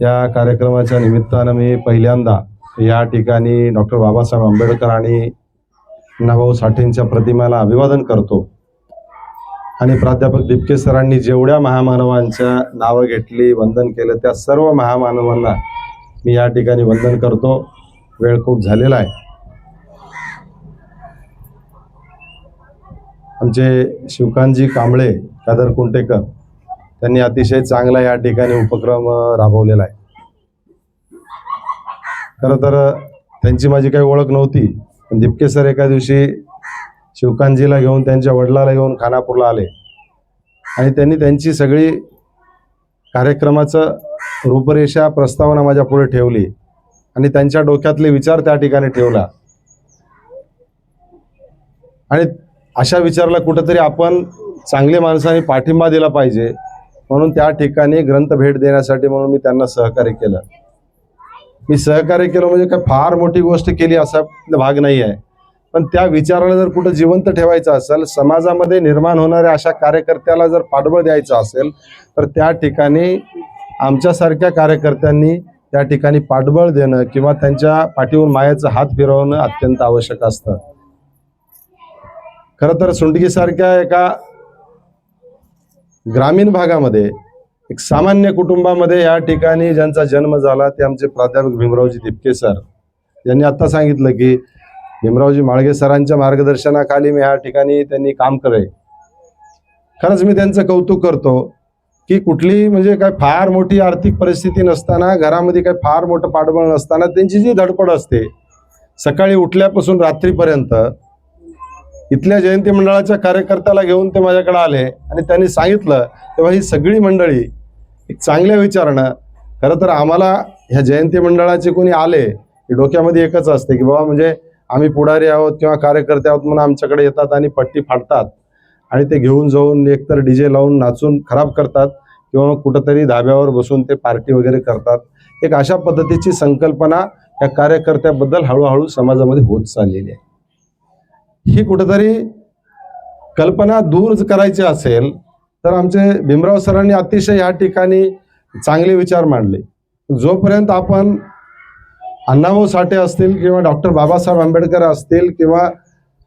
या कार्यक्रमाच्या निमित्तानं मी पहिल्यांदा या ठिकाणी डॉक्टर बाबासाहेब आंबेडकर आणि नाभाऊ साठेंच्या प्रतिमेला अभिवादन करतो. आणि प्राध्यापक दिपके सरांनी जेवढ्या महामानवांच्या नावं घेतली वंदन केलं त्या सर्व महामानवांना मी या ठिकाणी वंदन करतो. वेळ खूप झालेला आहे. आमचे शिवकांतजी कांबळे कादर कुंटेकर त्यांनी अतिशय चांगला या ठिकाणी उपक्रम राबवलेला आहे. खरं तर त्यांची माझी काही ओळख नव्हती पण दिपके सर एका दिवशी शिवकांतजीला घेऊन त्यांच्या वडिलाला घेऊन खानापूरला आले. आणि त्यांनी त्यांची सगळी कार्यक्रमाचं रूपरेषा प्रस्तावना माझ्या पुढे ठेवली आणि त्यांच्या डोक्यातले विचार त्या ठिकाणी ठेवला. आणि अशा विचारला कुठंतरी आपण चांगले माणसाने पाठिंबा दिला पाहिजे. म्हणून त्या ठिकाणी ग्रंथ भेट देण्यासाठी म्हणून मी त्यांना सहकार्य केलं. मी सहकार्य केलं म्हणजे काय फार मोठी गोष्ट केली असा भाग नाही आहे. पण त्या विचाराला जर कुठं जिवंत ठेवायचं असेल समाजामध्ये निर्माण होणाऱ्या अशा कार्यकर्त्याला जर पाठबळ द्यायचं असेल तर त्या ठिकाणी आमच्यासारख्या कार्यकर्त्यांनी त्या ठिकाणी पाठबळ देणं किंवा त्यांच्या पाठीवर मायाचा हात फिरवणं अत्यंत आवश्यक असतं. खरं तर सुंडकीसारख्या एका ग्रामीण भागामध्ये एक सामान्य कुटुंबामध्ये या ठिकाणी ज्यांचा जन्म झाला ते आमचे प्राध्यापक भीमरावजी दिपके सर. यांनी आता सांगितलं की भीमरावजी माळगे सरांच्या मार्गदर्शनाखाली मी या ठिकाणी त्यांनी काम करे. खरंच मी त्यांचं कौतुक करतो की कुठली म्हणजे काय फार मोठी आर्थिक परिस्थिती नसताना घरामध्ये काय फार मोठं पाठबळ नसताना त्यांची जी धडपड असते सकाळी उठल्यापासून रात्रीपर्यंत इथल्या जयंती मंडळाच्या कार्यकर्त्याला घेऊन ते माझ्याकडे आले आणि त्यांनी सांगितलं तेव्हा ही सगळी मंडळी एक चांगल्या विचारणं खरं तर आम्हाला ह्या जयंती मंडळाचे कोणी आले की डोक्यामध्ये एकच असते की बाबा म्हणजे आम्ही पुढारी आहोत किंवा कार्यकर्ते आहोत म्हणून आमच्याकडे येतात आणि पट्टी फाडतात आणि ते घेऊन जाऊन एकतर डी जे लावून नाचून खराब करतात किंवा मग कुठंतरी धाब्यावर बसून ते पार्टी वगैरे करतात. एक अशा पद्धतीची संकल्पना या कार्यकर्त्याबद्दल हळूहळू समाजामध्ये होत चाललेली आहे. ही कुठेतरी कल्पना दूर करायची असेल तर आमचे भीमराव सरांनी अतिशय या ठिकाणी चांगले विचार मांडले. जोपर्यंत आपण अण्णाभाऊ साठे असतील किंवा डॉक्टर बाबासाहेब आंबेडकर असतील किंवा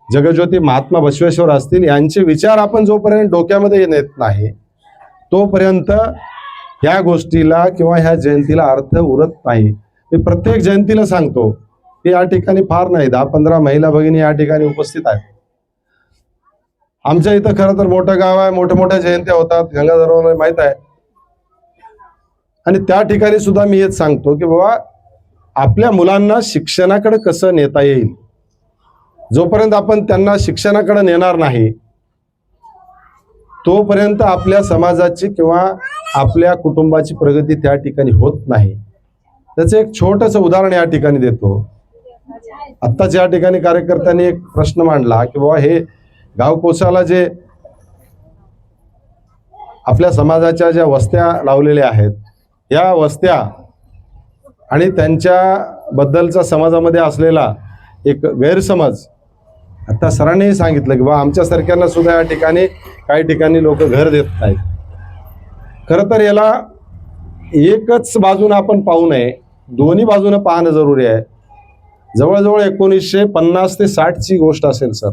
जगज्योती महात्मा बसवेश्वर असतील यांचे विचार आपण जोपर्यंत डोक्यामध्ये नेत नाही तोपर्यंत ह्या गोष्टीला किंवा ह्या जयंतीला अर्थ उरत नाही. मी प्रत्येक जयंतीला सांगतो या ठिकाणी फार नाही दहा पंधरा महिला भगिनी या ठिकाणी उपस्थित आहेत. आमच्या इथं खरं तर मोठं गाव आहे. मोठ्या मोठ्या जयंत्या होतात. गंगाधरला माहीत आहे. आणि त्या ठिकाणी सुद्धा मी हेच सांगतो की बाबा आपल्या मुलांना शिक्षणाकडे कसं नेता येईल? जोपर्यंत आपण त्यांना शिक्षणाकडे नेणार नाही तोपर्यंत आपल्या समाजाची किंवा आपल्या कुटुंबाची प्रगती त्या ठिकाणी होत नाही. त्याचं एक छोटंसं उदाहरण या ठिकाणी देतो. आत्ताच या ठिकाणी कार्यकर्त्यांनी एक प्रश्न मांडला की बाबा हे गाव कोसाला जे आपल्या समाजाच्या ज्या वस्त्या लावलेल्या आहेत या वस्त्या आणि त्यांच्याबद्दलचा समाजामध्ये असलेला एक गैरसमज आता सरांनीही सांगितलं की बा आमच्यासारख्यांना सुद्धा या ठिकाणी काही ठिकाणी लोक घर देत नाहीत. खरं तर याला एकच बाजूनं आपण पाहू नये दोन्ही बाजूनं पाहणं जरुरी आहे. जवळजवळ एकोणीसशे पन्नास ते साठची गोष्ट असेल सर.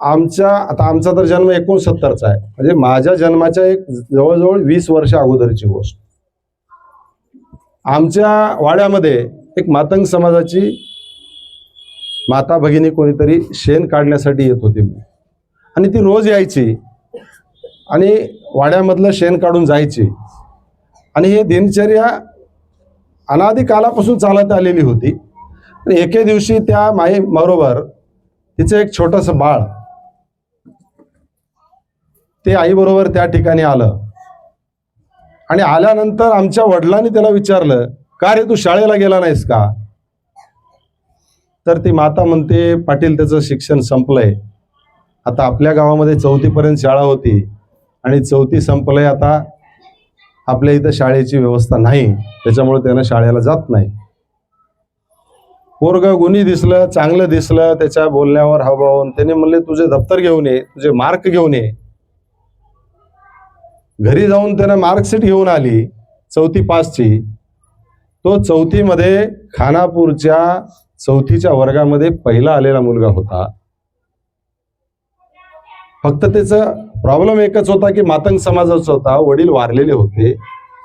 आमच्या आता आमचा तर जन्म एकोणसत्तरचा आहे. म्हणजे माझ्या जन्माच्या एक जवळजवळ वीस वर्ष अगोदरची गोष्ट. आमच्या वाड्यामध्ये एक मातंग समाजाची माता भगिनी कोणीतरी शेण काढण्यासाठी येत होती आणि ती रोज यायची आणि वाड्यामधलं शेण काढून जायची. आणि हे दिनचर्या अनादी कालापासून चालत आलेली होती. आणि एके दिवशी त्या माई बरोबर तिचं एक छोटंसं बाळ ते आईबरोबर त्या ठिकाणी आलं. आणि आल्यानंतर आमच्या वडिलांनी त्याला विचारलं का रे तू शाळेला गेला नाहीस का? तर ती माता म्हणते पाटील त्याचं शिक्षण संपलंय. आता आपल्या गावामध्ये चौथीपर्यंत शाळा होती आणि चौथी संपलंय आता आपल्या इथं शाळेची व्यवस्था नाही त्याच्यामुळे त्यानं शाळेला जात नाही. पोरग गुन्ही दिसलं चांगलं दिसलं त्याच्या बोलण्यावर हवावून त्याने म्हणले तुझे दप्तर घेऊन ये तुझे मार्क घेऊन ये. घरी जाऊन त्यानं मार्कशीट घेऊन आली चौथी पासची. तो चौथीमध्ये खानापूरच्या चौथीच्या वर्गामध्ये पहिला आलेला मुलगा होता. फक्त त्याचा प्रॉब्लेम एकच होता की मातंग समाजाचा होता. वडील वारलेले होते.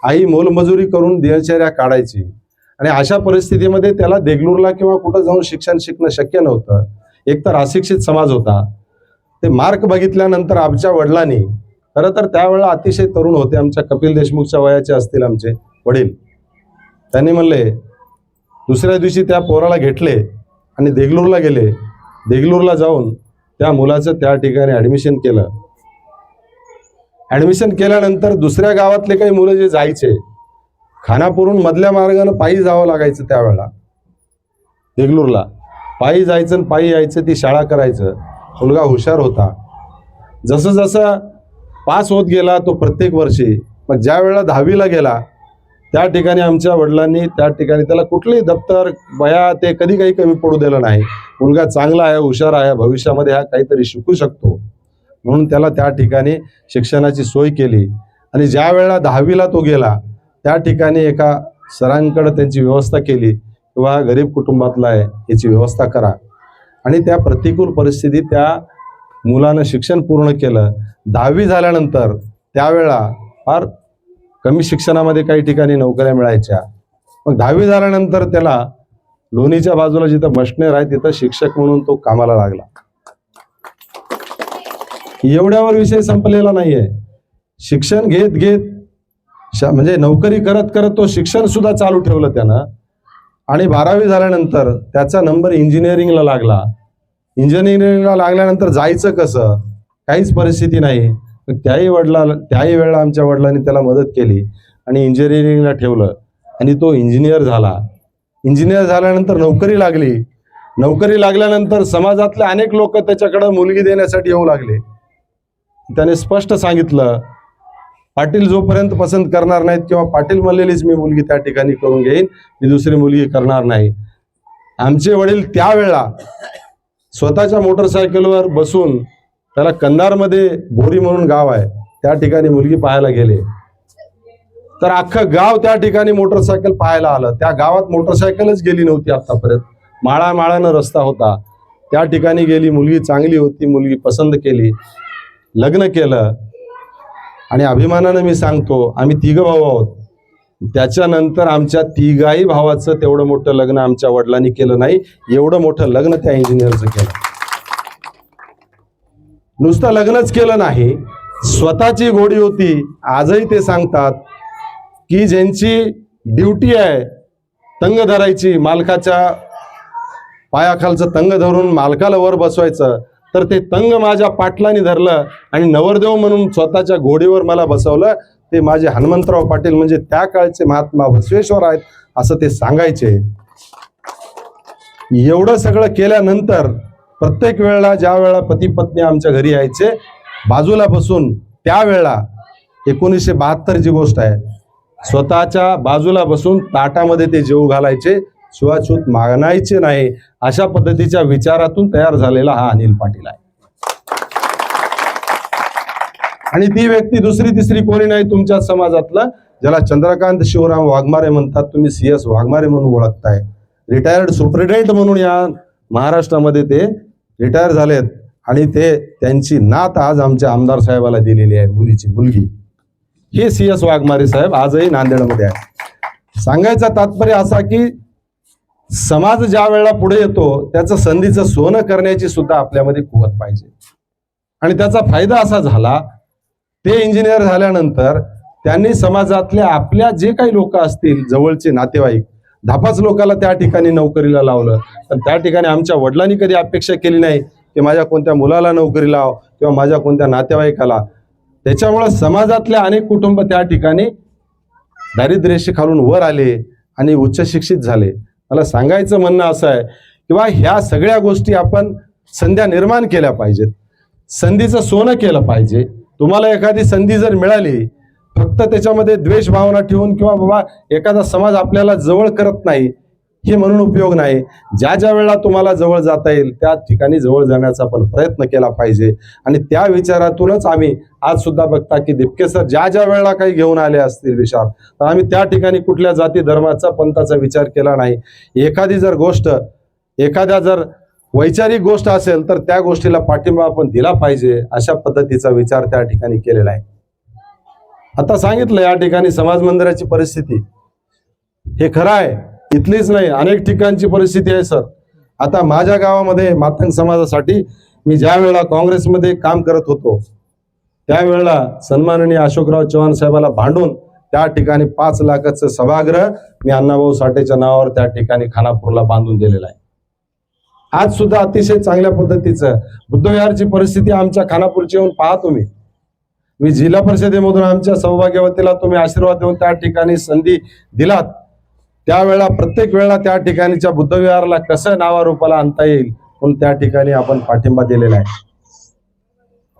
आई मोलमजुरी करून दिनचर्या काढायची. आणि अशा परिस्थितीमध्ये त्याला देगलूरला किंवा कुठं जाऊन शिक्षण शिकणं शक्य नव्हतं. एक तर अशिक्षित समाज होता. ते मार्क बघितल्यानंतर आमच्या वडिलांनी खरं तर त्यावेळेला अतिशय तरुण होते आमच्या कपिल देशमुखच्या वयाचे असतील आमचे वडील. त्यांनी म्हणले दुसऱ्या दिवशी त्या पोराला घेतले आणि देगलूरला गेले. देगलूरला जाऊन त्या मुलाचं त्या ठिकाणी ॲडमिशन केलं. ॲडमिशन केल्यानंतर दुसऱ्या गावातले काही मुलं जे जायचे खानापूरून मधल्या मार्गानं पायी जावं लागायचं त्यावेळेला. देगलूरला पायी जायचं आणि पायी यायचं ती शाळा करायचं. मुलगा हुशार होता. जसं जसं पास होत गेला तो प्रत्येक वर्षी मग ज्या वेळेला दहावीला गेला त्या ठिकाणी आमच्या वडिलांनी त्या ठिकाणी त्याला कुठलंही दप्तर वया ते कधी काही कमी पडू दिलं नाही. मुलगा चांगला आहे हुशार आहे भविष्यामध्ये हा काहीतरी शिकू शकतो. म्हणून त्याला त्या ठिकाणी शिक्षणाची सोय केली. आणि ज्या वेळेला दहावीला तो गेला त्या ठिकाणी एका सरांकडे त्यांची व्यवस्था केली किंवा गरीब कुटुंबातला आहे याची व्यवस्था करा. आणि त्या प्रतिकूल परिस्थितीत त्या मुलानं शिक्षण पूर्ण केलं. दहावी झाल्यानंतर त्यावेळा फार कमी शिक्षणामध्ये काही ठिकाणी नोकऱ्या मिळायच्या. मग दहावी झाल्यानंतर त्याला लोणीच्या बाजूला जिथं बसणेर आहे तिथं शिक्षक म्हणून तो कामाला लागला. एवढ्यावर विषय संपलेला नाहीये. शिक्षण घेत घेत म्हणजे नोकरी करत करत तो शिक्षण सुद्धा चालू ठेवलं त्यानं. आणि बारावी झाल्यानंतर त्याचा नंबर इंजिनिअरिंगला लागला. इंजिनिअरिंगला लागल्यानंतर जायचं कसं? काहीच परिस्थिती नाही. त्याही वडिला त्याही वेळेला आमच्या वडिलांनी त्याला मदत केली आणि इंजिनिअरिंगला ठेवलं. आणि तो इंजिनियर झाला. इंजिनियर झाल्यानंतर नोकरी लागली. नोकरी लागल्यानंतर समाजातले अनेक लोक त्याच्याकडे मुलगी देण्यासाठी येऊ लागले. त्याने स्पष्ट सांगितलं पाटील जोपर्यंत पसंत करणार नाहीत किंवा पाटील म्हणलेलीच मी मुलगी त्या ठिकाणी करून घेईन मी दुसरी मुलगी करणार नाही. आमचे वडील त्यावेळेला स्वतःच्या मोटरसायकलवर बसून त्याला कंधारमध्ये बोरी म्हणून गाव आहे. त्या ठिकाणी मुलगी पाहायला गेले. तर अख्खं गाव त्या ठिकाणी मोटरसायकल पाहायला आलं. त्या गावात मोटरसायकलच गेली नव्हती आतापर्यंत. माळा माळानं रस्ता होता. त्या ठिकाणी गेली मुलगी चांगली होती मुलगी पसंत केली. लग्न केलं. आणि अभिमानानं मी सांगतो आम्ही तिघं भाऊ आहोत. त्याच्यानंतर आमच्या तिघाही भावाचं तेवढं मोठं लग्न आमच्या वडिलांनी केलं नाही. एवढं मोठं लग्न त्या इंजिनियरचं केलं. नुसतं लग्नच केलं नाही. स्वतःची घोडी होती. आजही ते सांगतात की ज्यांची ड्युटी आहे तंग धरायची मालकाच्या पायाखालचं तंग धरून मालकाला वर बसवायचं तर ते तंग माझ्या पाटलाने धरलं आणि नवरदेव म्हणून स्वतःच्या घोडीवर मला बसवलं. ते माझे हनुमंतराव पाटील म्हणजे त्या काळचे महात्मा बसवेश्वर आहेत असं ते सांगायचे. एवढं सगळं केल्यानंतर प्रत्येक वेळेला ज्या वेळेला पती पत्नी आमच्या घरी यायचे बाजूला बसून त्यावेळेला एकोणीसशे बहात्तरची गोष्ट आहे स्वतःच्या बाजूला बसून ताटामध्ये ते जेव घालायचे छुआछूत मागणायचे नाही अशा पद्धतीच्या विचारातून तयार झालेला हा अनिल पाटील आहे. आणि ती व्यक्ती दुसरी तिसरी कोणी नाही तुमच्या समाजातलं ज्याला चंद्रकांत शिवराम वाघमारे म्हणतात तुम्ही सी एस वाघमारे म्हणून ओळखताय. रिटायर्ड सुप्रिटेंडेंट म्हणून या महाराष्ट्रामध्ये ते रिटायर झालेत आणि ते त्यांची नात आज आमच्या आमदार साहेबाला दिलेली आहे मुलीची मुलगी. हे सी एस वाघमारे साहेब आजही नांदेडमध्ये आहे सांगायचा तात्पर्य असा की समाज ज्या वेळेला पुढे येतो त्याचं संधीचं सोनं करण्याची सुद्धा आपल्यामध्ये कुवत पाहिजे. आणि त्याचा फायदा असा झाला ते इंजिनियर झाल्यानंतर त्यांनी समाजातल्या आपल्या जे काही लोक असतील जवळचे नातेवाईक धापाच लोकाला त्या ठिकाणी नोकरीला लावलं. पण त्या ठिकाणी आमच्या वडिलांनी कधी अपेक्षा केली नाही की माझ्या कोणत्या मुलाला नोकरी लाव किंवा माझ्या कोणत्या नातेवाईकाला. त्याच्यामुळं समाजातल्या अनेक कुटुंब त्या ठिकाणी दारिद्र्यरेषेखालून वर आले आणि उच्च शिक्षित झाले. मला सांगायचं म्हणणं असं आहे किंवा ह्या सगळ्या गोष्टी आपण संध्या निर्माण केल्या पाहिजेत. संधीचं सोनं केलं पाहिजे. तुम्हाला एखादी संधी जर मिळाली फक्त त्याच्यामध्ये द्वेष भावना ठेवून किंवा बाबा एखादा समाज आपल्याला जवळ करत नाही हे म्हणून उपयोग नाही. ज्या ज्या वेळेला तुम्हाला जवळ जाता येईल त्या ठिकाणी जवळ जाण्याचा आपण प्रयत्न केला पाहिजे. आणि त्या विचारातूनच आम्ही आज सुद्धा बघता की दिपके सर ज्या ज्या वेळेला काही घेऊन आले असतील विचार तर आम्ही त्या ठिकाणी कुठल्या जाती धर्माचा पंथाचा विचार केला नाही. एखादी जर गोष्ट एखाद्या जर वैचारिक गोष्ट असेल तर त्या गोष्टीला पाठिंबा आपण दिला पाहिजे अशा पद्धतीचा विचार त्या ठिकाणी केलेला आहे. आता सांगितलं या ठिकाणी समाज मंदिराची परिस्थिती. हे खरं आहे इथलीच नाही अनेक ठिकाणची परिस्थिती आहे सर. आता माझ्या गावामध्ये मातंग समाजासाठी मी ज्या वेळेला काँग्रेसमध्ये काम करत होतो त्यावेळेला सन्माननीय अशोकराव चव्हाण साहेबाला भांडून त्या ठिकाणी पाच लाखाचं सभागृह मी अण्णाभाऊ साठेच्या नावावर त्या ठिकाणी खानापूरला बांधून दिलेलं आहे. आज सुद्धा अतिशय चांगल्या पद्धतीचं बुद्धविहारची परिस्थिती आमच्या खानापूरची येऊन पाहतो तुम्ही. मी जिल्हा परिषदेमधून आमच्या सौभाग्यवतीला तुम्ही आशीर्वाद देऊन त्या ठिकाणी संधी दिलात त्यावेळेला प्रत्येक वेळेला त्या ठिकाणीच्या बुद्धविहाराला कसं नावारूपाला आणता येईल म्हणून त्या ठिकाणी आपण पाठिंबा दिलेला आहे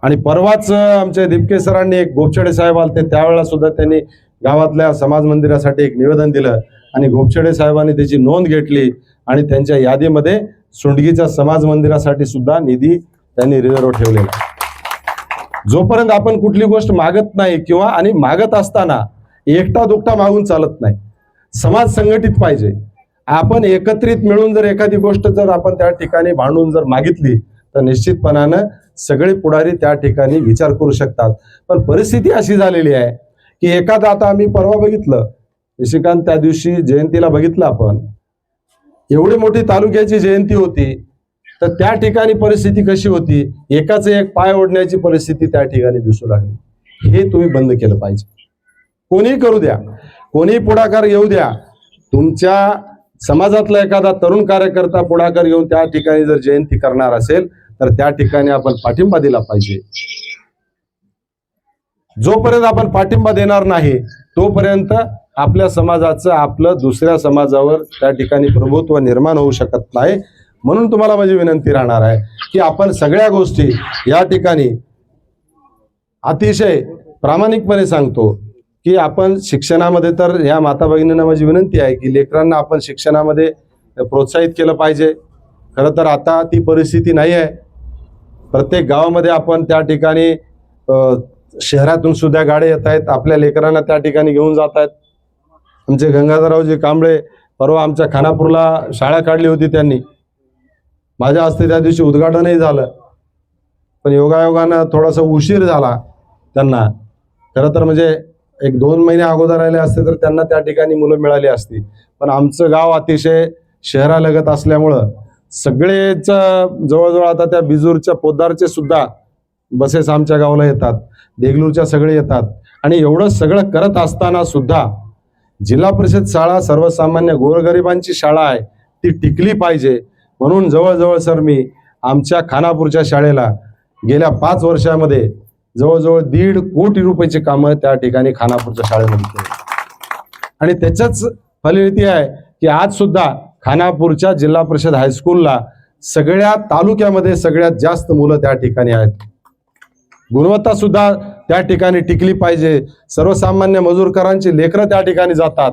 आणि परवाच आमच्या आमचे दिपके सरांनी एक गोपछडे साहेब आले ते त्यावेळेला सुद्धा त्यांनी गावातल्या समाज मंदिरासाठी एक निवेदन दिलं आणि गोपछडे साहेबांनी त्याची नोंद घेतली आणि त्यांच्या यादीमध्ये सुंडगीच्या समाज मंदिरासाठी सुद्धा निधी त्यांनी रिझर्व ठेवलेला आहे. जोपर्यंत आपण कुठली गोष्ट मागत नाही किंवा आणि मागत असताना एकटा दुकटा मागून चालत नाही. समाज संघटित पाहिजे. आपण एकत्रित मिळून जर एखादी गोष्ट जर आपण त्या ठिकाणी भांडून जर मागितली तर निश्चितपणानं सगळे पुढारी त्या ठिकाणी विचार करू शकतात. पण परिस्थिती अशी झालेली आहे की एखादा आता आम्ही परवा बघितलं. निशिकांत त्या दिवशी जयंतीला बघितलं आपण. एवढी मोठी तालुक्याची जयंती होती. तर त्या ठिकाणी परिस्थिती कशी होती? एकाच एक पाय ओढण्याची परिस्थिती त्या ठिकाणी दिसू लागली. हे तुम्ही बंद केलं पाहिजे. कोणीही करू द्या. कोणीही पुढाकार घेऊ द्या. तुमच्या समाजातला एखादा तरुण कार्यकर्ता पुढाकार घेऊन त्या ठिकाणी जर जयंती करणार असेल तर त्या ठिकाणी आपण पाठिंबा दिला पाहिजे. जोपर्यंत आपण पाठिंबा देणार नाही तोपर्यंत आपल्या समाजाचं आपलं दुसऱ्या समाजावर त्या ठिकाणी प्रभुत्व निर्माण होऊ शकत नाही. म्हणून तुम्हाला माझी विनंती राहणार आहे की आपण सगळ्या गोष्टी या ठिकाणी अतिशय प्रामाणिकपणे सांगतो की आपण शिक्षणामध्ये तर ह्या माता भगिनींना माझी विनंती आहे की लेकरांना आपण शिक्षणामध्ये प्रोत्साहित केलं पाहिजे. खरं तर आता ती परिस्थिती नाही आहे. प्रत्येक गावामध्ये आपण त्या ठिकाणी शहरातून सुद्धा गाड्या येत आहेत. आपल्या लेकरांना त्या ठिकाणी घेऊन जात आहेत. आमचे गंगाधररावजी कांबळे परवा आमच्या खानापूरला शाळा काढली होती त्यांनी. माझ्या हस्ते त्या दिवशी उद्घाटनही झालं. पण योगायोगानं थोडासा उशीर झाला त्यांना. खरं तर म्हणजे एक दोन महिने अगोदर आले असते तर त्यांना त्या ठिकाणी मुलं मिळाली असती. पण आमचं गाव अतिशय शहरालगत असल्यामुळं सगळेच जवळजवळ आता त्या बिजूरच्या पोद्दारचे सुद्धा बसेस आमच्या गावाला येतात. देगलूरच्या सगळे येतात. आणि एवढं सगळं करत असताना सुद्धा जिल्हा परिषद शाळा सर्वसामान्य गोरगरिबांची शाळा आहे. ती टिकली पाहिजे. म्हणून जवळजवळ सर मी आमच्या खानापूरच्या शाळेला गेल्या पाच वर्षामध्ये जवळजवळ दीड कोटी रुपयाची कामं त्या ठिकाणी खानापूरच्या शाळेमध्ये केली. आणि त्याच्याच फलश्रुती आहे की आज सुद्धा खानापूरच्या जिल्हा परिषद हायस्कूलला सगळ्या तालुक्यामध्ये सगळ्यात जास्त मुलं त्या ठिकाणी आहेत. गुणवत्ता सुद्धा त्या ठिकाणी टिकली पाहिजे. सर्वसामान्य मजूरकरांची लेकरं त्या ठिकाणी जातात.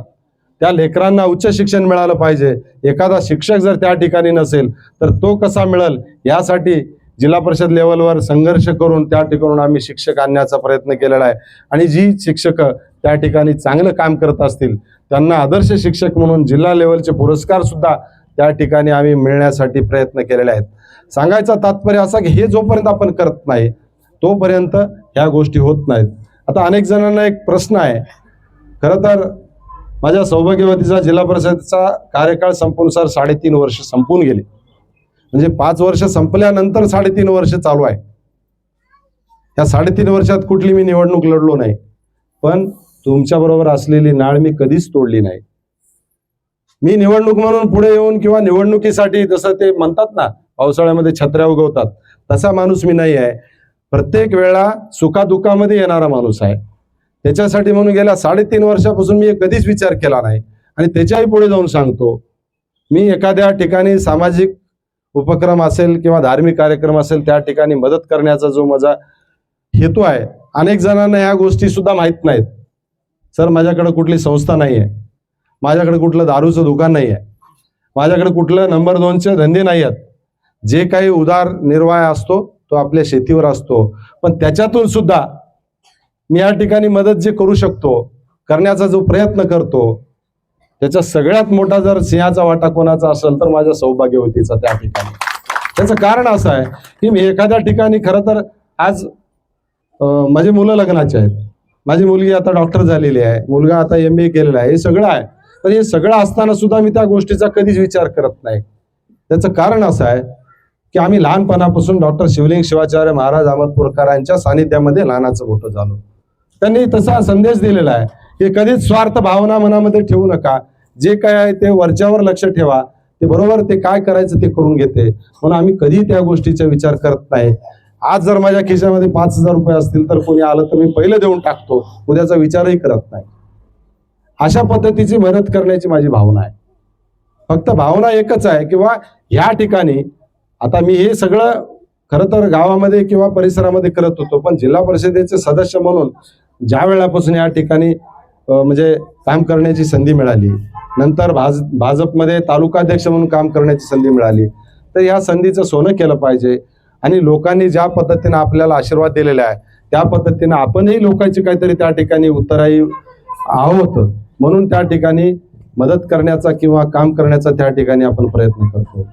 त्या लेकरांना उच्च शिक्षण मिळालं पाहिजे. एखादा शिक्षक जर त्या ठिकाणी नसेल तर तो कसा मिळेल? यासाठी जिल्हा परिषद लेवलवर संघर्ष करून त्या ठिकाणून आम्ही शिक्षक आणण्याचा प्रयत्न केलेला आहे. आणि जी शिक्षक त्या ठिकाणी चांगलं काम करत असतील त्यांना आदर्श शिक्षक म्हणून जिल्हा लेवलचे पुरस्कार सुद्धा त्या ठिकाणी आम्ही मिळण्यासाठी प्रयत्न केलेले आहेत. सांगायचा तात्पर्य असा की हे जोपर्यंत आपण करत नाही तोपर्यंत ह्या गोष्टी होत नाहीत. आता अनेक जणांना एक प्रश्न आहे. खरं तर माझ्या सौभाग्यवतीचा जिल्हा परिषदेचा कार्यकाळ संपून सर साडेतीन वर्ष संपून गेले. म्हणजे पाच वर्ष संपल्यानंतर साडेतीन वर्ष चालू आहे. या साडेतीन वर्षात कुठली मी निवडणूक लढलो नाही. पण तुमच्याबरोबर असलेली नाळ मी कधीच तोडली नाही. मी निवडणूक म्हणून पुढे येऊन किंवा निवडणुकीसाठी जसं ते म्हणतात ना पावसाळ्यामध्ये छत्र्या उगवतात तसा माणूस मी नाही आहे. प्रत्येक वेळा सुखादुखामध्ये येणारा माणूस आहे. त्याच्यासाठी म्हणून गेल्या साडेतीन वर्षापासून मी कधीच विचार केला नाही. आणि त्याच्याही पुढे जाऊन सांगतो मी एखाद्या ठिकाणी सामाजिक उपक्रम असेल किंवा धार्मिक कार्यक्रम असेल त्या ठिकाणी मदत करण्याचा जो माझा हेतू आहे अनेक जणांना ह्या गोष्टी सुद्धा माहीत नाहीत. सर माझ्याकडे कुठली संस्था नाही आहे माझ्याकडे कुठलं दारूचं दुकान नाही आहे माझ्याकडे कुठलं नंबर दोनचे धंदे नाही आहेत जे काही उदार निर्वाह असतो तो आपल्या शेतीवर असतो. पण त्याच्यातून सुद्धा मी या ठिकाणी मदत जे करू शकतो करण्याचा जो प्रयत्न करतो त्याचा सगळ्यात मोठा जर सिंहाचा वाटा कोणाचा असेल तर माझ्या सौभाग्यवतीचा त्या ठिकाणी. त्याचं कारण असं आहे की मी एखाद्या ठिकाणी खरं तर आज माझे माझी मुलं लग्नाचे आहेत. माझी मुलगी आता डॉक्टर झालेली आहे मुलगा आता एम ए केलेला आहे हे सगळं आहे. पण हे सगळं असताना सुद्धा मी त्या गोष्टीचा कधीच विचार करत नाही. त्याचं कारण असं आहे की आम्ही लहानपणापासून डॉक्टर शिवलिंग शिवाचार्य महाराज अहमदपूरकरांच्या सानिध्यामध्ये लहानाचं मोठं झालो. त्यांनी तसा संदेश दिलेला आहे की कधीच स्वार्थ भावना मनामध्ये ठेवू नका. जे काय आहे ते वरच्यावर लक्ष ठेवा. ते बरोबर ते काय करायचं ते करून घेते. म्हणून आम्ही कधी त्या गोष्टीचा विचार करत नाही. आज जर माझ्या खिशामध्ये पाच हजार रुपये असतील तर कोणी आलं तर मी पहिलं देऊन टाकतो. उद्याचा विचारही करत नाही. अशा पद्धतीची मदत करण्याची माझी भावना आहे. फक्त भावना एकच आहे किंवा ह्या ठिकाणी आता मी हे सगळं खरं तर गावामध्ये किंवा परिसरामध्ये करत होतो पण जिल्हा परिषदेचे सदस्य म्हणून ज्या वेळापासून या ठिकाणी म्हणजे काम करण्याची संधी मिळाली नंतर भाज भाजपमध्ये तालुकाध्यक्ष म्हणून काम करण्याची संधी मिळाली तर या संधीचं सोनं केलं पाहिजे. आणि लोकांनी ज्या पद्धतीनं आपल्याला आशीर्वाद दिलेला आहे त्या पद्धतीनं आपणही लोकांची काहीतरी त्या ठिकाणी उत्तराई आहोत. म्हणून त्या ठिकाणी मदत करण्याचा किंवा काम करण्याचा त्या ठिकाणी आपण प्रयत्न करतो.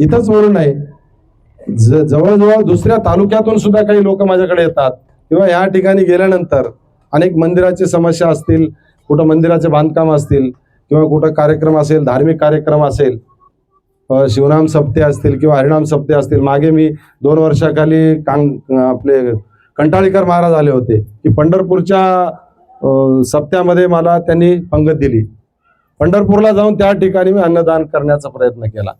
इथंच म्हणून नाही ज- जवळजवळ दुसऱ्या तालुक्यातून सुद्धा काही लोक माझ्याकडे येतात. किंवा या ठिकाणी गेल्यानंतर अनेक मंदिराची समस्या असतील कुठं मंदिराचे बांधकाम असतील किंवा कुठं कार्यक्रम असेल धार्मिक कार्यक्रम असेल शिवनाम सप्ते असतील किंवा हरिनाम सप्ते असतील. मागे मी दोन वर्षाखाली कांग आपले कंटाळीकर महाराज आले होते की पंढरपूरच्या सप्त्यामध्ये मला त्यांनी पंगत दिली. पंढरपूरला जाऊन त्या ठिकाणी मी अन्नदान करण्याचा प्रयत्न केला.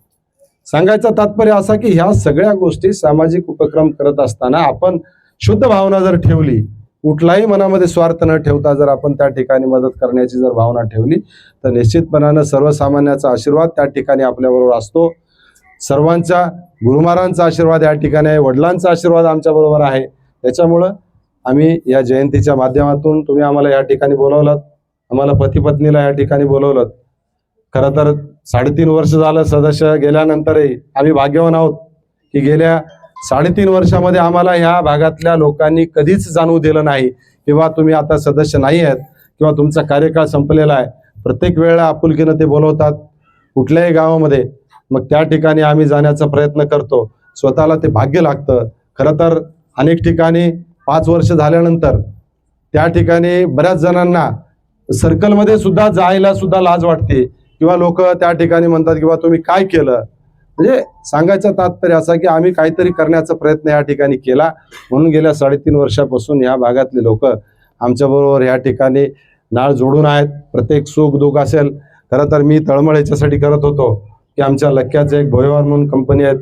सांगायचा तात्पर्य असा की ह्या सगळ्या गोष्टी सामाजिक उपक्रम करत असताना आपण शुद्ध भावना जर ठेवली कुठलाही मनामध्ये स्वार्थ न ठेवता जर आपण त्या ठिकाणी मदत करण्याची जर भावना ठेवली तर निश्चितपणानं सर्वसामान्याचा आशीर्वाद त्या ठिकाणी आपल्याबरोबर असतो. सर्वांचा गुरुमारांचा आशीर्वाद या ठिकाणी आहे वडिलांचा आशीर्वाद आमच्याबरोबर आहे. त्याच्यामुळं आम्ही या जयंतीच्या माध्यमातून तुम्ही आम्हाला या ठिकाणी बोलवलं आम्हाला पती पत्नीला या ठिकाणी बोलवलं खरं तर साडेतीन वर्ष झालं सदस्य गेल्यानंतरही आम्ही भाग्यवान आहोत की गेल्या साडेतीन वर्षामध्ये आम्हाला ह्या भागातल्या लोकांनी कधीच जाणवू दिलं नाही. किंवा तुम्ही आता सदस्य नाही आहेत किंवा तुमचा कार्यकाळ संपलेला आहे प्रत्येक वेळेला आपुलकीनं ते बोलवतात कुठल्याही गावामध्ये. मग त्या ठिकाणी आम्ही जाण्याचा प्रयत्न करतो. स्वतःला ते भाग्य लागतं. खरं तर अनेक ठिकाणी पाच वर्ष झाल्यानंतर त्या ठिकाणी बऱ्याच जणांना सर्कलमध्ये सुद्धा जायला सुद्धा लाज वाटते. किंवा लोक त्या ठिकाणी म्हणतात किंवा तुम्ही काय केलं? म्हणजे सांगायचं तात्पर्य असा की आम्ही काहीतरी करण्याचा प्रयत्न या ठिकाणी केला. म्हणून गेल्या साडेतीन वर्षापासून या भागातले लोक आमच्याबरोबर या ठिकाणी नाळ जोडून आहेत. प्रत्येक सुख दुःख असेल खरं तर मी तळमळ याच्यासाठी करत होतो की आमच्या लक्क्याचं एक भोयवार म्हणून कंपनी आहेत.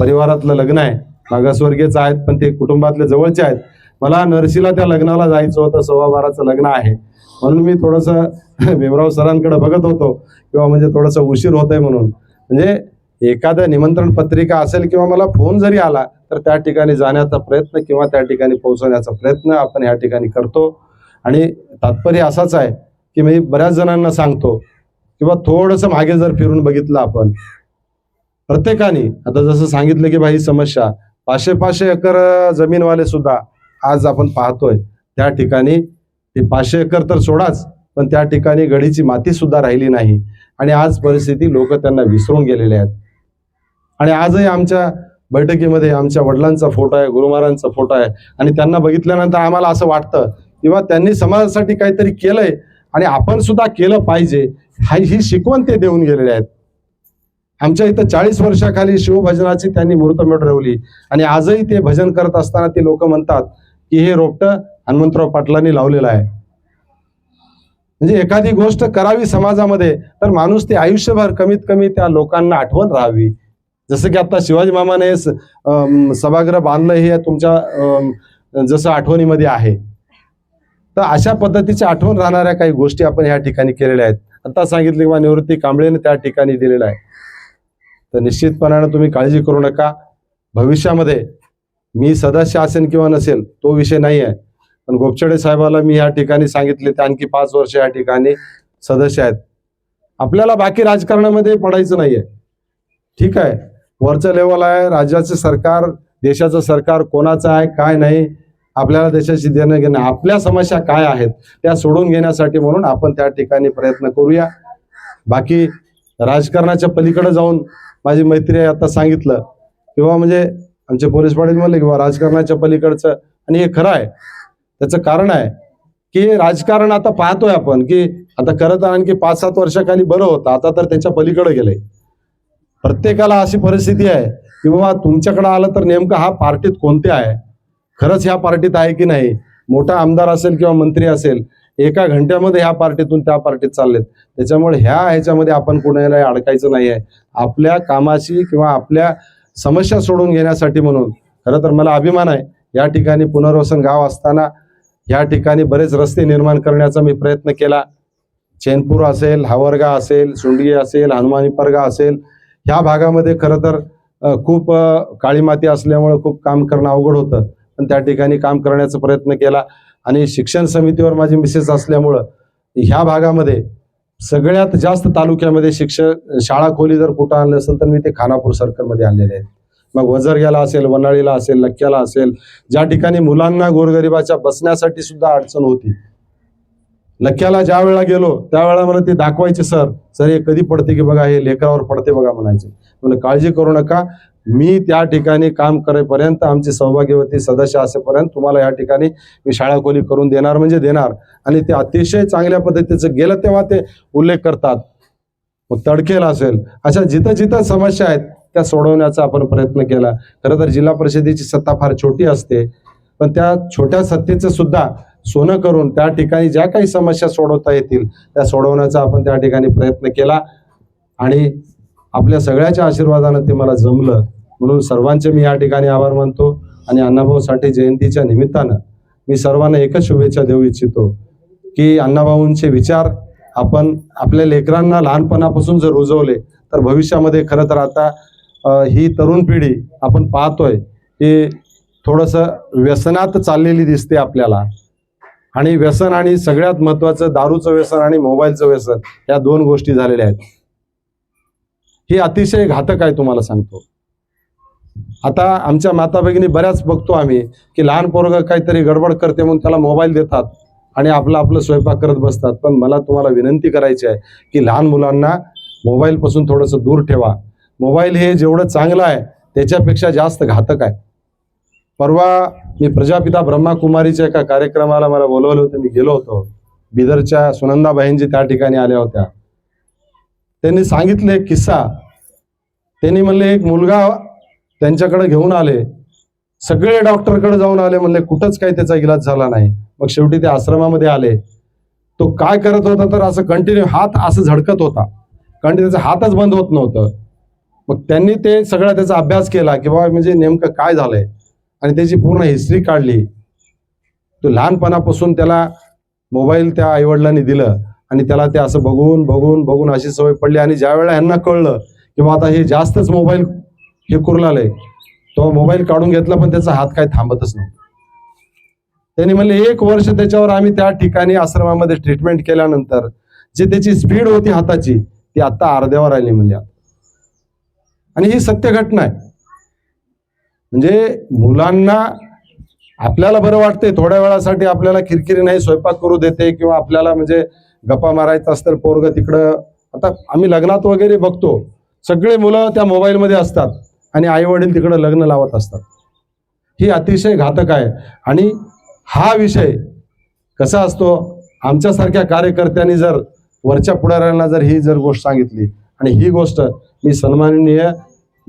परिवारातलं लग्न आहे. मागासवर्गीयच आहेत पण ते कुटुंबातले जवळचे आहेत. मला नर्सीला त्या लग्नाला जायचं होतं सव्वा बाराचं लग्न आहे. म्हणून मी थोडंसं भीमराव सरांकडे बघत होतो किंवा म्हणजे थोडंसं उशीर होतंय म्हणून. म्हणजे एखादं निमंत्रण पत्रिका असेल किंवा मला फोन जरी आला तर त्या ठिकाणी जाण्याचा प्रयत्न किंवा त्या ठिकाणी पोहोचवण्याचा प्रयत्न आपण या ठिकाणी करतो. आणि तात्पर्य असाच आहे की मी बऱ्याच जणांना सांगतो किंवा थोडंसं मागे जर फिरून बघितलं आपण प्रत्येकाने आता जसं सांगितलं की भाई समस्या पाचशे पाचशे एकर जमीनवाले सुद्धा आज आपण पाहतोय त्या ठिकाणी ते पाचशे एकर तर सोडाच पण त्या ठिकाणी गडीची माती सुद्धा राहिली नाही. आणि आज परिस्थिती लोक त्यांना विसरून गेलेले आहेत. आणि आजही आमच्या बैठकीमध्ये आमच्या वडिलांचा फोटो आहे गुरुमारांचा फोटो आहे. आणि त्यांना बघितल्यानंतर आम्हाला असं वाटतं किंवा त्यांनी समाजासाठी काहीतरी केलंय आणि आपण सुद्धा केलं पाहिजे. हा ही शिकवण ते देऊन गेलेले आहेत. आमच्या इथं चाळीस वर्षाखाली शिवभजनाची त्यांनी मूर्तमेढ ठेवली. आणि आजही ते भजन करत असताना ते लोक म्हणतात की हे रोपटं हनुमंतराव पाटलांनी लावलेलं आहे. म्हणजे एखादी गोष्ट करावी समाजामध्ये तर माणूस ते आयुष्यभर कमीत कमी त्या लोकांना आठवण राहावी. जसं की आता शिवाजी मामाने सभागृह बांधलं हे तुमच्या जसं आठवणीमध्ये आहे. तर अशा पद्धतीच्या आठवण राहणाऱ्या काही गोष्टी आपण या ठिकाणी केलेल्या आहेत. आता सांगितले किंवा निवृत्ती कांबळेने त्या ठिकाणी दिलेलं आहे. तर निश्चितपणानं तुम्ही काळजी करू नका. भविष्यामध्ये मी सदस्य असेल किंवा नसेल तो विषय नाही आहे पण गोपछडे साहेबाला मी या ठिकाणी सांगितले ते आणखी पाच वर्ष या ठिकाणी सदस्य आहेत. आपल्याला बाकी राजकारणामध्ये पडायचं नाहीये. ठीक आहे. वरचं लेवल आहे राज्याचं सरकार देशाचं सरकार कोणाचं आहे काय नाही आपल्याला देशाची देणं घेणं आपल्या समस्या काय आहेत त्या सोडून घेण्यासाठी म्हणून आपण त्या ठिकाणी प्रयत्न करूया. बाकी राजकारणाच्या पलीकडे जाऊन माझी मैत्री आहे आता सांगितलं. किंवा म्हणजे आमचे पोलीस पाटील म्हणले किंवा राजकारणाच्या पलीकडचं आणि हे खरं आहे. त्याचं कारण आहे की राजकारण आता पाहतोय आपण की आता खरं तर आणखी पाच सात वर्षाखाली बरं होतं. आता तर त्याच्या पलीकडे गेलंय. प्रत्येकाला अशी परिस्थिती आहे की बाबा तुमच्याकडे आलं तर नेमकं हा पार्टीत कोणते आहे? खरंच ह्या पार्टीत आहे की नाही? मोठा आमदार असेल किंवा मंत्री असेल एका घंट्यामध्ये ह्या पार्टीतून त्या पार्टीत चाललेत. त्याच्यामुळे ह्या ह्याच्यामध्ये आपण कुणाला अडकायचं नाही आहे. आपल्या कामाशी किंवा आपल्या समस्या सोडून घेण्यासाठी म्हणून खरं तर मला अभिमान आहे. या ठिकाणी पुनर्वसन गाव असताना या ठिकाणी बरेच रस्ते निर्माण करण्याचा मी प्रयत्न केला. चैनपूर असेल हावरगा असेल सुंडगी असेल हनुमानीपरगा असेल ह्या भागामध्ये खरं तर खूप काळी माती असल्यामुळे खूप काम करणं अवघड होतं. पण त्या ठिकाणी काम करण्याचा प्रयत्न केला आणि शिक्षण समितीवर माझी मिसेस असल्यामुळं ह्या भागामध्ये सगळ्यात जास्त तालुक्यामध्ये शिक्षण शाळा खोली जर कुठं आणलं असेल तर मी ते खानापूर सर्कलमध्ये आणलेले आहेत. मग वजरग्याला असेल वनाळीला असेल लक्क्याला असेल ज्या ठिकाणी मुलांना गोरगरिबाच्या बसण्यासाठी सुद्धा अडचण होती. लक्क्याला ज्या वेळेला गेलो त्यावेळेला मला ते दाखवायचे सर सर हे कधी पडते की बघा हे लेकरावर पडते बघा म्हणायचे. म्हणजे काळजी करू नका. मी त्या ठिकाणी काम करेपर्यंत आमची सौभाग्यवती सदस्य असेपर्यंत तुम्हाला या ठिकाणी मी शाळा खोली करून देणार म्हणजे देणार. आणि ते अतिशय चांगल्या पद्धतीचं गेलं तेव्हा ते उल्लेख करतात. मग तडकेला असेल. अशा जिथं जिथं समस्या आहेत त्या सोडवण्याचा आपण प्रयत्न केला. खरं तर जिल्हा परिषदेची सत्ता फार छोटी असते. पण त्या छोट्या सत्तेचं सुद्धा सोनं करून त्या ठिकाणी ज्या काही समस्या सोडवता येतील त्या सोडवण्याचा आपण त्या ठिकाणी प्रयत्न केला. आणि आपल्या सगळ्याच्या आशीर्वादानं ते मला जमलं. म्हणून सर्वांचे मी या ठिकाणी आभार मानतो. आणि अण्णाभाऊ साठे जयंतीच्या निमित्तानं मी सर्वांना एकच शुभेच्छा देऊ इच्छितो की अण्णाभाऊंचे विचार आपण आपल्या लेकरांना लहानपणापासून जर रुजवले तर भविष्यामध्ये खरं तर आता ही तरुण पिढी आपण पाहतोय की थोडंसं व्यसनात चाललेली दिसते आपल्याला. आणि व्यसन आणि सगळ्यात महत्वाचं दारूचं व्यसन आणि मोबाईलचं व्यसन या दोन गोष्टी झालेल्या आहेत. ही अतिशय घातक आहे तुम्हाला सांगतो. आता आमच्या माता भगिनी बऱ्याच बघतो आम्ही की लहान पोरग काहीतरी गडबड करते म्हणून त्याला मोबाईल देतात आणि आपलं आपलं स्वयंपाक करत बसतात. पण मला तुम्हाला विनंती करायची आहे की लहान मुलांना मोबाईलपासून थोडंसं दूर ठेवा. मोबाईल हे जेवढं चांगलं आहे त्याच्यापेक्षा जास्त घातक आहे. परवा मी प्रजापिता ब्रह्माकुमारीच्या एका कार्यक्रमाला मला बोलवलं होतं मी गेलो होतो. बिदरच्या सुनंदाबाईंजी त्या ठिकाणी आल्या होत्या. त्यांनी सांगितले एक किस्सा. त्यांनी म्हणले एक मुलगा त्यांच्याकडे घेऊन आले. सगळे डॉक्टरकडे जाऊन आले. म्हणले कुठंच काही त्याचा इलाज झाला नाही. मग शेवटी ते आश्रमामध्ये आले. तो काय करत होता तर असं कंटिन्यू हात असं झडकत होता. कारण त्याचा हातच बंद होत नव्हतं. मग त्यांनी ते सगळा त्याचा अभ्यास केला की बाबा म्हणजे नेमकं काय झालंय? आणि त्याची पूर्ण हिस्ट्री काढली. तो लहानपणापासून त्याला मोबाईल त्या आईवडिलांनी दिलं आणि त्याला ते असं बघून बघून बघून अशी सवय पडली आणि ज्या वेळेला यांना कळलं की बा आता हे जास्तच मोबाईल हे कुरलालंय तो मोबाईल काढून घेतला पण त्याचा हात काय थांबतच नव्हता. त्यांनी म्हणले एक वर्ष त्याच्यावर आम्ही त्या ठिकाणी आश्रमामध्ये ट्रीटमेंट केल्यानंतर जे त्याची स्पीड होती हाताची ती आता अर्ध्यावर आली म्हणजे आता. आणि ही सत्य घटना आहे. म्हणजे मुलांना आपल्याला बरं वाटते थोड्या वेळासाठी आपल्याला खिरकिरी नाही स्वयंपाक करू देते किंवा आपल्याला म्हणजे गप्पा मारायचं असतं पोरग तिकडं. आता आम्ही लग्नात वगैरे बघतो सगळे मुलं त्या मोबाईलमध्ये असतात आणि आई वडील तिकडं लग्न लावत असतात. ही अतिशय घातक आहे. आणि हा विषय कसा असतो आमच्यासारख्या कार्यकर्त्यांनी जर वरच्या पुढाऱ्यांना जर ही जर गोष्ट सांगितली आणि ही गोष्ट मी सन्माननीय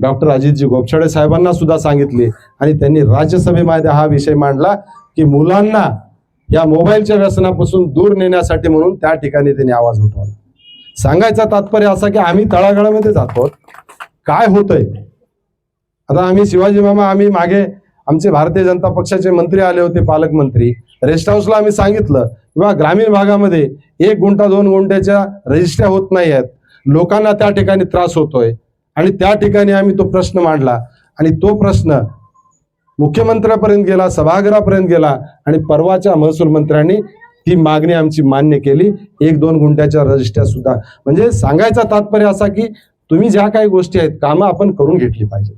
डॉक्टर अजितजी गोपछाडे साहेबांना सुद्धा सांगितले आणि त्यांनी राज्यसभेमध्ये हा विषय मांडला की मुलांना या मोबाईलच्या व्यसनापासून दूर नेण्यासाठी म्हणून त्या ठिकाणी त्यांनी आवाज उठवला. सांगायचा तात्पर्य असा की आम्ही तळागाळामध्ये जातो काय होतंय? आता आम्ही शिवाजी मामा आम्ही मागे आमचे भारतीय जनता पक्षाचे मंत्री आले होते पालकमंत्री. रेस्ट हाऊसला आम्ही सांगितलं किंवा ग्रामीण भागामध्ये एक गुंठा दोन गुंठ्याच्या रजिस्ट्र्या होत नाही आहेत लोकांना त्या ठिकाणी त्रास होतोय. आणि त्या ठिकाणी आम्ही तो प्रश्न मांडला. आणि तो प्रश्न मुख्यमंत्र्यापर्यंत गेला सभागृहापर्यंत गेला आणि परवाच्या महसूल मंत्र्यांनी ती मागणी आमची मान्य केली. एक दोन गुंठ्याच्या रजिस्ट्या सुद्धा. म्हणजे सांगायचा तात्पर्य असा की तुम्ही ज्या काही गोष्टी आहेत कामं आपण करून घेतली पाहिजे.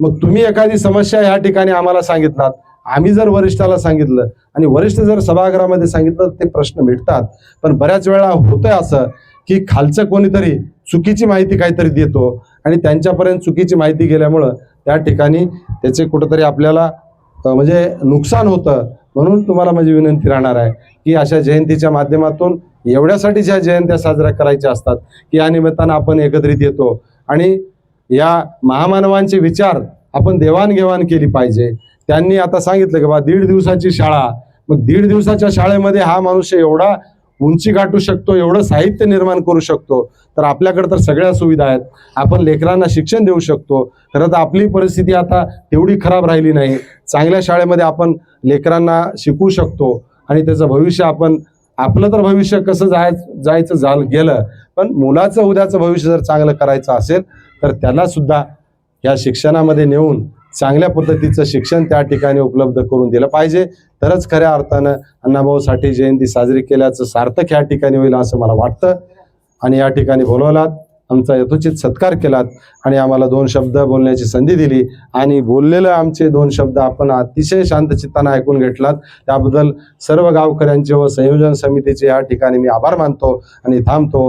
मग तुम्ही एखादी समस्या या ठिकाणी आम्हाला सांगितलात आम्ही जर वरिष्ठाला सांगितलं आणि वरिष्ठ जर सभागृहामध्ये सांगितलं ते प्रश्न भेटतात पण बऱ्याच वेळा होतंय असं की खालचं कोणीतरी चुकीची माहिती काहीतरी देतो आणि त्यांच्यापर्यंत चुकीची माहिती गेल्यामुळं त्या ठिकाणी त्याचे कुठंतरी आपल्याला म्हणजे नुकसान होतं म्हणून तुम्हाला माझी विनंती राहणार आहे की अशा जयंतीच्या माध्यमातून एवढ्यासाठी ज्या जयंत्या साजऱ्या करायच्या असतात की या निमित्तानं आपण एकत्रित येतो आणि या महामानवांचे विचार आपण देवाणघेवाण केली पाहिजे. त्यांनी आता सांगितलं की बा दीड दिवसाची शाळा. मग दीड दिवसाच्या शाळेमध्ये हा मनुष्य एवढा उंची गाठू शकतो एवढं साहित्य निर्माण करू शकतो. तर आपल्याकडे तर सगळ्या सुविधा आहेत. आपण लेकरांना शिक्षण देऊ शकतो. खरं तर आपली परिस्थिती आता तेवढी खराब राहिली नाही. चांगल्या शाळेमध्ये आपण लेकरांना शिकवू शकतो आणि त्याचं भविष्य आपण आपलं तर भविष्य कसं जाय जायचं झालं गेलं पण मुलाचं उद्याचं भविष्य जर चांगलं करायचं असेल तर त्याला सुद्धा या शिक्षणामध्ये नेऊन चांगल्या पद्धतीचं शिक्षण त्या ठिकाणी उपलब्ध करून दिलं पाहिजे. तरच खऱ्या अर्थानं अण्णाभाऊ साठे जयंती साजरी केल्याचं सार्थक या ठिकाणी होईल असं मला वाटतं. आणि या ठिकाणी बोलवलात आमचा यथोचित सत्कार केलात आणि आम्हाला दोन शब्द बोलण्याची संधी दिली. आणि बोललेलं आमचे दोन शब्द आपण अतिशय शांतचित्तानं ऐकून घेतलात. त्याबद्दल सर्व गावकऱ्यांचे व संयोजन समितीचे या ठिकाणी मी आभार मानतो आणि थांबतो.